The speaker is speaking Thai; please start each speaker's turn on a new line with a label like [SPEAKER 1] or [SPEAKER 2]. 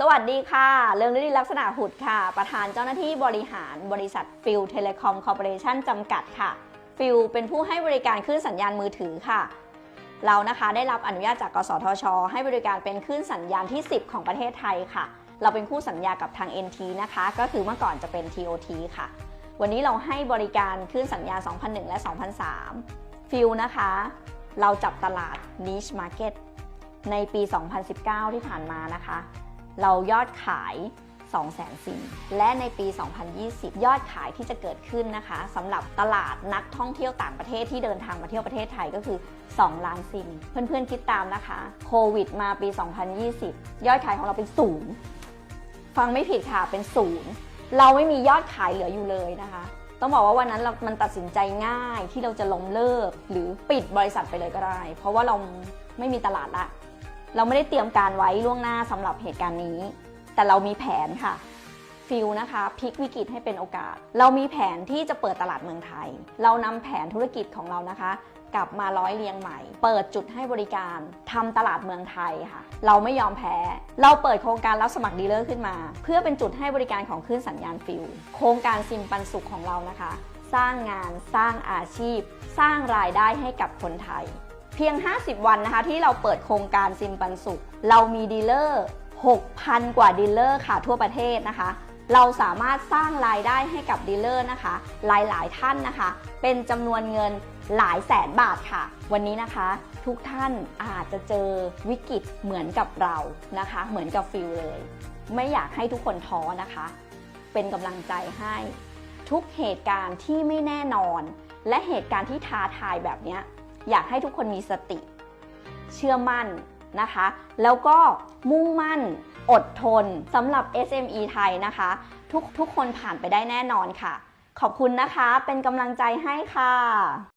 [SPEAKER 1] สวัสดีค่ะ เรื่องฤดีลักษณะหุดค่ะ ประธานเจ้าหน้าที่บริหารบริษัทฟิลเทเลคอมคอร์ปอเรชั่นจำกัดค่ะ ฟิลเป็นผู้ให้บริการคลื่นสัญญาณมือถือค่ะ เรานะคะได้รับอนุญาตจากกสทช ให้บริการเป็นคลื่นสัญญาณที่ 10 ของประเทศไทยค่ะ เราเป็นคู่สัญญากับทาง NT นะคะ ก็คือเมื่อก่อนจะเป็น TOT ค่ะ วันนี้เราให้บริการคลื่นสัญญาณ 2001 และ 2003 ฟิลนะคะ เราจับตลาด niche market ในปี 2019 ที่ผ่านมานะคะ เรายอดขาย200,000ซิมและในปี 2020 ยอดขายที่จะเกิดขึ้นนะคะสำหรับตลาดนักท่องเที่ยวต่างประเทศที่เดินทางมาเที่ยวประเทศไทยก็คือ 2 ล้านซิม เพื่อนๆคิดตามนะคะ โควิดมาปี 2020 ยอดขายของเราเป็นศูนย์ฟังไม่ผิดค่ะเป็นศูนย์เราไม่มียอดขายเหลืออยู่เลยนะคะ ต้องบอกว่าวันนั้นเรามันตัดสินใจง่ายที่เราจะล้มเลิกหรือปิดบริษัทไปเลยก็ได้ เพราะว่าเราไม่มีตลาดละ เราไม่ได้เตรียมการไว้ล่วงหน้าสำหรับเหตุการณ์นี้ แต่เรามีแผนค่ะฟิลนะคะพลิกวิกฤตให้เป็นโอกาส เรามีแผนที่จะเปิดตลาดเมืองไทย เรานำแผนธุรกิจของเรานะคะ กลับมาร้อยเรียงใหม่ เปิดจุดให้บริการทำตลาดเมืองไทยค่ะ เราไม่ยอมแพ้ เราเปิดโครงการรับสมัครดีลเลอร์ขึ้นมา เพื่อเป็นจุดให้บริการของคลื่นสัญญาณฟิลโครงการซิมปันสุขของเรานะคะ สร้างงานสร้างอาชีพ สร้างรายได้ให้กับคนไทย เพียง 50 วันนะคะที่เราเปิดโครงการซิมปันสุข เรามีดีลเลอร์ 6,000 กว่าดีลเลอร์ค่ะทั่วประเทศนะคะ เราสามารถสร้างรายได้ให้กับดีลเลอร์นะคะ หลายๆ ท่านนะคะ เป็นจำนวนเงินหลายแสนบาทค่ะ วันนี้นะคะ ทุกท่านอาจจะเจอวิกฤตเหมือนกับเรานะคะ เหมือนกับฟิลเลย ไม่อยากให้ทุกคนท้อนะคะ เป็นกำลังใจให้ ทุกเหตุการณ์ที่ไม่แน่นอน และเหตุการณ์ที่ท้าทายแบบเนี้ย อยากให้ทุกคนมีสติ เชื่อมั่นนะคะ แล้วก็มุ่งมั่นอดทนสำหรับ SME ไทยนะคะ ทุกทุกคนผ่านไปได้แน่นอนค่ะ ขอบคุณนะคะเป็นกำลังใจให้ค่ะ